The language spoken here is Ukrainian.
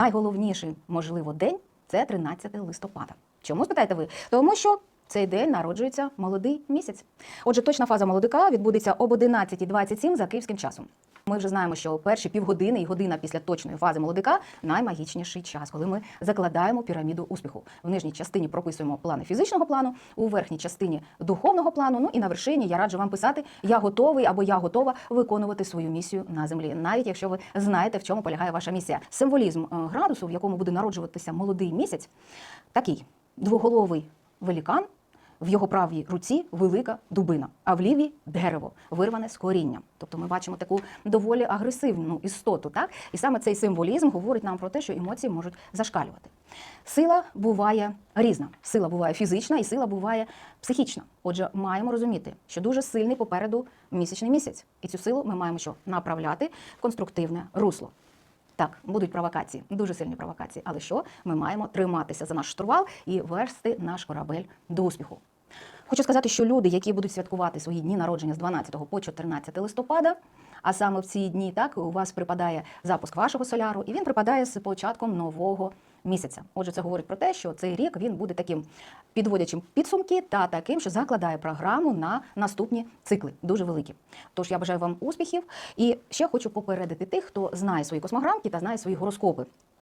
Найголовніший, можливо, день це 13 листопада. Чому спитаєте ви? Тому що цей день народжується молодий місяць. Отже, точна фаза молодика відбудеться об 11.27 за київським часом. Ми вже знаємо, що перші півгодини і година після точної фази молодика наймагічніший час, коли ми закладаємо піраміду успіху. В нижній частині прописуємо плани фізичного плану, у верхній частині духовного плану. Ну і на вершині я раджу вам писати Я готовий або я готова виконувати свою місію на землі, навіть якщо ви знаєте, в чому полягає ваша місія. Символізм е, градусу, в якому буде народжуватися молодий місяць, такий двоголовий велікан. В його правій руці велика дубина, а в лівій дерево, вирване з корінням. Тобто ми бачимо таку доволі агресивну істоту. Так? І саме цей символізм говорить нам про те, що емоції можуть зашкалювати. Сила буває різна. Сила буває фізична і сила буває психічна. Отже, маємо розуміти, що дуже сильний попереду місячний місяць. І цю силу ми маємо що направляти в конструктивне русло. Так, будуть провокації, дуже сильні провокації. Але що? Ми маємо триматися за наш штурвал і версти наш корабель до успіху. Хочу сказати, що люди, які будуть святкувати свої дні народження з 12 по 14 листопада, а саме в ці дні так у вас припадає запуск вашого соляру, і він припадає з початком нового місяця. Отже, це говорить про те, що цей рік він буде таким підводячим підсумки та таким, що закладає програму на наступні цикли, дуже великі. Тож я бажаю вам успіхів і ще хочу попередити тих, хто знає свої космограмки та знає свої гороскопи.